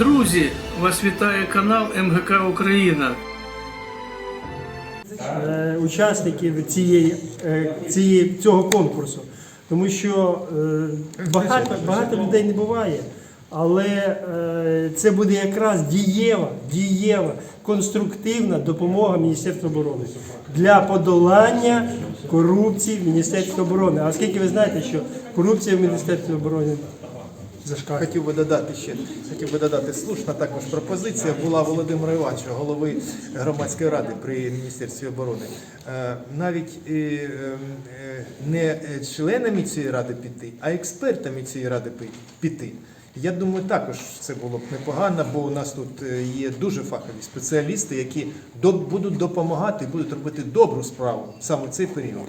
Друзі, вас вітає канал МГК Україна. е, учасників цієї, е, цієї, цього конкурсу. Тому що е, багато, багато людей не буває, але це буде якраз дієва, дієва, конструктивна допомога Міністерству оборони для подолання корупції в Міністерстві оборони. А оскільки ви знаєте, що корупція в Міністерстві оборони. Хотів би додати ще хотів би додати слушна також пропозиція була Володимира Івановича, голови громадської ради при міністерстві оборони. Е, Навіть е, е, не членами цієї ради піти, а експертами цієї ради піти. Я думаю, також це було б непогано, бо у нас тут є дуже фахові спеціалісти, які будуть допомагати, і будуть робити добру справу саме в цей період.